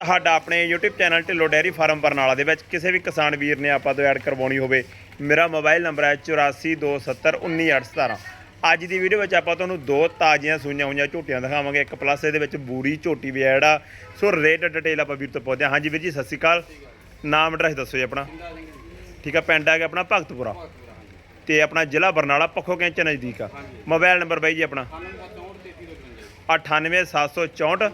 ਸਾਡਾ ਆਪਣੇ YouTube channel Dhillon dairy farm Barnala ਦੇ ਵਿੱਚ ਕਿਸੇ ਵੀ ਕਿਸਾਨ ਵੀਰ ਨੇ ਆਪਾਂ ਤੋਂ ਐਡ ਕਰਵਾਉਣੀ ਹੋਵੇ ਮੇਰਾ ਮੋਬਾਈਲ ਨੰਬਰ ਹੈ 8427191817 ਅੱਜ ਦੀ ਵੀਡੀਓ ਵਿੱਚ ਆਪਾਂ ਤੁਹਾਨੂੰ ਦੋ ਤਾਜ਼ੀਆਂ ਸੂਈਆਂ ਹੋਈਆਂ ਝੋਟੀਆਂ ਦਿਖਾਵਾਂਗੇ। ਇੱਕ ਪਲੱਸ ਇਹਦੇ ਵਿੱਚ ਬੂਰੀ ਝੋਟੀ ਵੀ ਐਡ ਆ। ਸੋ ਰੇਟ ਡਿਟੇਲ ਆਪਾਂ ਵੀਰ ਤੋਂ ਪੁੱਛਦੇ ਹਾਂ। ਹਾਂਜੀ ਵੀਰ ਜੀ ਸਤਿ ਸ਼੍ਰੀ ਅਕਾਲ। ਨਾਮ ਐਡਰੈਸ ਦੱਸੋ ਜੀ ਆਪਣਾ। ਠੀਕ ਆ ਪਿੰਡ ਆ ਗਿਆ ਆਪਣਾ ਭਗਤਪੁਰਾ। ਤੇ ਆਪਣਾ ਜ਼ਿਲ੍ਹਾ ਬਰਨਾਲਾ ਪੱਖੋ ਕੈਂਚ ਨਜ਼ਦੀਕ ਆ। ਮੋਬਾਈਲ ਨੰਬਰ ਬਾਈ ਜੀ ਆਪਣਾ। 98764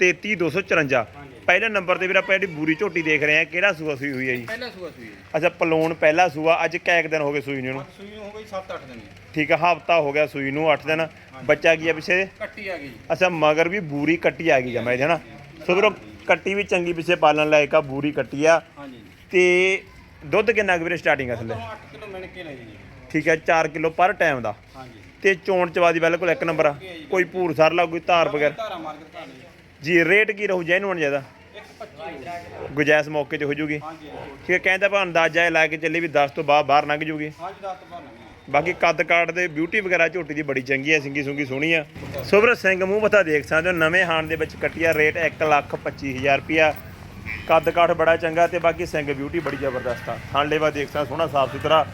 33254 ਪਹਿਲੇ ਨੰਬਰ ਤੇ ਵੀਰ ਆਪਾਂ ਜਿਹੜੀ ਬੂਰੀ ਝੋਟੀ ਦੇਖ ਰਹੇ ਆ ਕਿਹੜਾ ਸੂਆ ਸੂਈ ਹੋਈ ਹੈ ਜੀ? ਪਹਿਲਾ ਸੂਆ ਸੂਈ ਅੱਛਾ ਪਲੂਣ ਪਹਿਲਾ ਸੂਆ ਅੱਜ ਕੈਕ ਦਿਨ ਹੋ ਗਏ ਸੂਈ ਨੂੰ? ਇਹਨੂੰ? ਸੂਈ ਨੂੰ ਹੋ ਗਈ 7-8 ਦਿਨ ਠੀਕ ਆ ਹਫਤਾ ਹੋ ਗਿਆ ਸੂਈ ਨੂੰ 8 ਦਿਨ। ਬੱਚਾ ਕੀ ਆ ਪਿੱਛੇ? ਕੱਟੀ ਆ ਗਈ ਜੀ। ਅੱਛਾ ਮਗਰ ਵੀ ਬੂਰੀ ਕੱਟੀ ਆ ਗਈ ਜਮਾ ਇਹਦੇ ਹਨਾ ਸੋ ਵੀਰੋ ਕੱਟੀ ਵੀ ਚੰਗੀ ਪਿੱਛੇ ਪਾਲਣ ਲਾਇਕ ਆ ਬੂਰੀ ਕੱਟੀ ਆ। ਹਾਂਜੀ। ਤੇ ਦੁੱਧ ਕਿੰਨਾ ਕੁ ਵੀਰੇ ਸਟਾਰਟਿੰਗ ਆ ਥੱਲੇ? 8 ਕਿਲੋ ਮਿਣ ਕੇ ਲਈ ਜੀ। ਠੀਕ ਹੈ 4 ਕਿਲੋ ਪਰ ਟਾਈਮ ਦਾ। ਹਾਂਜੀ। ਤੇ ਚੋਣ ਚਵਾਦੀ ਬਿਲਕੁਲ ਇੱਕ ਨੰਬਰ ਆ। ਕੋਈ ਭੂਰ ਸਰਲਾ ਕੋਈ ਧਾਰ ਵਗੈਰਾ ਧਾਰਾ ਮਾਰ ਕੇ ਧਾਰ ਲਈ ਜੀ ਰੇਟ ਕੀ ਰਹੂ ਜੈਨੂਨ ਜ਼ਿਆਦਾ? 125 ਗੁਜਾਇਸ਼ ਮੌਕੇ ਤੇ ਹੋ ਜੂਗੀ। ਠੀਕ ਹੈ ਕਹਿੰਦਾ ਭਾ ਅੰਦਾਜ਼ਾ ਇਹ ਲਾ ਕੇ ਚੱਲੇ ਵੀ 10 ਤੋਂ ਬਾਅਦ ਬਾਹਰ ਲੰਘ ਜੂਗੀ। ਹਾਂਜੀ 10 ਤੋਂ ਬਾਅਦ ਨਹੀਂ ਬਾਕੀ ਕੱਦ ਕਾਠ ਦੇ ਬਿਊਟੀ ਵਗੈਰਾ ਝੋਟੀ ਦੀ ਬੜੀ ਚੰਗੀ ਹੈ ਸਿੰਗੀ ਸੁੰਗੀ ਸੋਹਣੀ ਆ। ਸੋਬਰ ਸਿੰਘ ਮੂੰਹ ਮੱਥਾ ਦੇਖ ਸਕਦੇ ਹੋ ਨਵੇਂ ਹਾਣ ਦੇ ਵਿੱਚ ਕੱਟਿਆ ਰੇਟ 125000 ਰੁਪਿਆ ਕੱਦ ਕਾਠ ਬੜਾ ਚੰਗਾ ਤੇ ਬਾਕੀ ਸਿੰਘ ਬਿਊਟੀ ਬੜੀ ਜ਼ਬਰਦਸਤ ਆ। ਹਾਂਲੇਵਾ ਦੇਖ ਸਕਦੇ ਸੋਹਣਾ ਸਾਫ਼ ਸੁਥਰਾ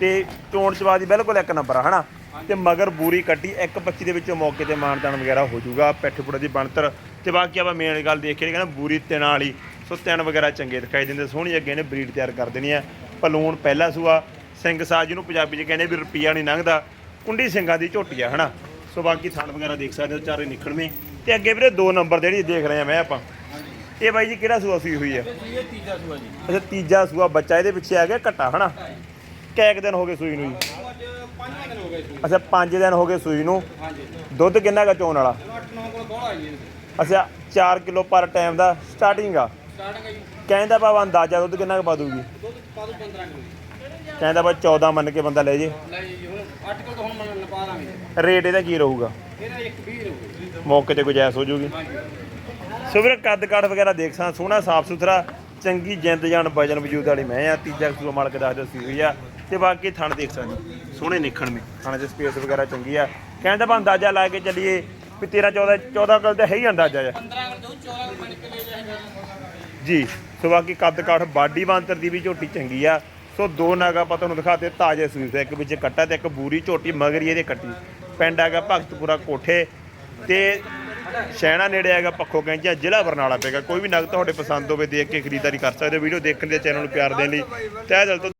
ਤੇ ਚੋਣ ਚਵਾ ਦੀ ਬਿਲਕੁਲ ਇੱਕ ਨੰਬਰ ਆ ਹਨਾ? ਤੇ ਮਗਰ ਬੂਰੀ ਕੱਟੀ 125 ਦੇ ਵਿੱਚੋਂ ਮੌਕੇ ਤੇ ਮਾਨਦਾਨ ਵਗੈਰਾ ਹੋ ਜਾਊਗਾ ਪਿੱਠ ਪੁੜਾ ਦੀ ਬਣਤਰ। ਤੇ ਬਾਕੀ ਆਪਾਂ ਮੇਨ ਗੱਲ ਦੇਖ ਕੇ ਕਹਿੰਦਾ ਬੂਰੀ ਤਿੰਨਾਂ ਵਾਲੀ ਸੋ ਤਿੰਨ ਵਗੈਰਾ ਚੰਗੇ ਦਿਖਾਈ ਦਿੰਦੇ ਸੋਹਣੀ ਅੱਗੇ ਨੇ ਬਰੀਡ ਤਿਆਰ ਕਰ ਦੇਣੀ ਆ ਪਲੂਣ ਪਹਿਲਾ ਸੂਆ ਸਿੰਘ ਸਾਜ ਜਿਹਨੂੰ ਪੰਜਾਬੀ 'ਚ ਕਹਿੰਦੇ ਵੀ ਰੁਪਈਆ ਨਹੀਂ ਲੰਘਦਾ ਕੁੰਡੀ ਸਿੰਘਾਂ ਦੀ ਝੋਟੀ ਆ ਹਨਾ? ਸੋ ਬਾਕੀ ਥਣ ਵਗੈਰਾ ਦੇਖ ਸਕਦੇ ਹੋ ਚਾਰੇ ਨਿਕਲਵੇਂ ਤੇ ਅੱਗੇ ਵੀਰੇ ਦੋ ਨੰਬਰ ਜਿਹੜੀ ਦੇਖ ਰਹੇ ਆ ਮੈਂ ਆਪਾਂ। ਇਹ ਬਾਈ ਜੀ ਕਿਹੜਾ ਸੂਆ ਸੂਈ ਹੋਈ ਆ? ਇਹ ਤੀਜਾ ਸੂਆ ਜੀ। ਅੱਛਾ ਤੀਜਾ ਸੂਆ ਬੱਚਾ ਇਹਦੇ ਪਿੱਛੇ ਆ ਗਿਆ ਘੱਟਾ ਹਨਾ? ਕੈਕ ਦਿਨ ਹੋ ਗਏ ਸੂਈ ਨੂੰ ਜੀ। 5 ਦਿਨ ਹੋ ਗਏ ਸੂਈ ਅੱਛਾ 5 ਦਿਨ ਹੋ ਗਏ ਸੂਈ ਨੂੰ। ਹਾਂਜੀ। ਦੁੱਧ ਕਿੰਨਾ ਕਾ ਚੋਣ ਵਾਲਾ? 8-9 ਕੋਲ ਬੋਲਾ ਜੀ? ਅੱਛਾ 4 ਕਿਲੋ ਪਰ ਟਾਈਮ ਦਾ ਸਟਾਰਟਿੰਗ ਆ। ਸਟਾਰਟਿੰਗ ਹੈ ਜੀ। ਕਹਿੰਦਾ ਬਾਬਾ ਅੰਦਾਜ਼ਾ ਦੁੱਧ ਕਿੰਨਾ ਕੁ ਪਾ ਦੂਗੀ ਦੁੱਧ ਪਾ ਦੋ 15 ਕਿਲੋ ਕਹਿੰਦਾ ਬਾ 14 ਮੰਨ ਕੇ ਬੰਦਾ ਲੈ ਜੇ। ਲੈ ਜੀ ਹੁਣ 8 ਕਿਲੋ ਤਾਂ ਹੁਣ ਮੈਂ ਨਪਾ ਦਾਂਗੇ। ਰੇਟ ਇਹਦਾ ਕੀ ਰਹੂਗਾ? ਇਹਦਾ 120 ਰਹੂਗਾ ਮੌਕੇ ਤੇ ਗੁਜਾਇਸ਼ ਹੋ ਜੂਗੀ। ਸੋ ਵੀਰੇ ਕੱਦ ਕਾਠ ਵਗੈਰਾ ਦੇਖ ਸਾਂ ਸੋਹਣਾ ਸਾਫ਼ ਸੁਥਰਾ ਚੰਗੀ ਜਿੰਦ ਜਾਨ ਵਜਨ ਵਜੂਦ ਵਾਲੀ ਮੈਂ ਆ। ਤੀਜਾ ਸੂਆ ਮਾਲਕ ਦੱਸ ਦੱਸੀ ਹੋਈ ਆ। ਤੇ ਬਾਕੀ ਥਣ ਦੇਖ ਸਕਦੇ ਸੋਹਣੇ ਨਿਖਣ ਮੇ ਥਣ 'ਚ ਸਪੇਸ ਵਗੈਰਾ ਚੰਗੀ ਆ। ਕਹਿੰਦਾ ਆਪਾਂ ਅੰਦਾਜ਼ਾ ਲਾ ਕੇ ਚੱਲੀਏ ਵੀ 13 14 14 ਕਿਲੋ ਤਾਂ ਹੈ ਹੀ ਅੰਦਾਜ਼ਾ ਆ। 15 ਕਿਲੋ 14 ਕਿਲੋ ਕੇ ਲੈ ਜਾਏਗਾ ਜੀ, ਸੋ ਬਾਕੀ ਕੱਦ ਕਾਠ ਬਾਡੀ ਬਾਂਤਰ ਦੀ ਵੀ ਝੋਟੀ ਚੰਗੀ ਆ। ਸੋ ਦੋ ਨਾਗਾ ਆਪਾਂ ਤੁਹਾਨੂੰ ਦਿਖਾਤੇ ਤਾਜ਼ੇ ਸੂਸ ਇੱਕ ਵਿੱਚ ਕੱਟਾ ਤੇ ਇੱਕ ਬੂਰੀ ਝੋਟੀ, ਮਗਰੀ ਇਹਦੇ ਕੱਟੀ। ਪਿੰਡ ਹੈਗਾ ਭਗਤਪੁਰਾ ਕੋਠੇ ਤੇ ਸ਼ਹਿਣਾ ਨੇੜੇ ਹੈਗਾ ਪੱਖੋ ਕੈਂਚਾ ਜ਼ਿਲ੍ਹਾ ਬਰਨਾਲਾ ਪਏਗਾ ਕੋਈ ਵੀ ਨਗ ਤੁਹਾਡੇ ਪਸੰਦ ਹੋਵੇ, ਦੇਖ ਕੇ ਖਰੀਦਦਾਰੀ ਕਰ ਸਕਦੇ ਹੋ। ਵੀਡੀਓ ਦੇਖਣ ਦੇ ਚੈਨਲ ਨੂੰ ਪਿਆਰ ਦੇਣ ਲਈ। ਤਹਿ ਦਿਲ ਤੋਂ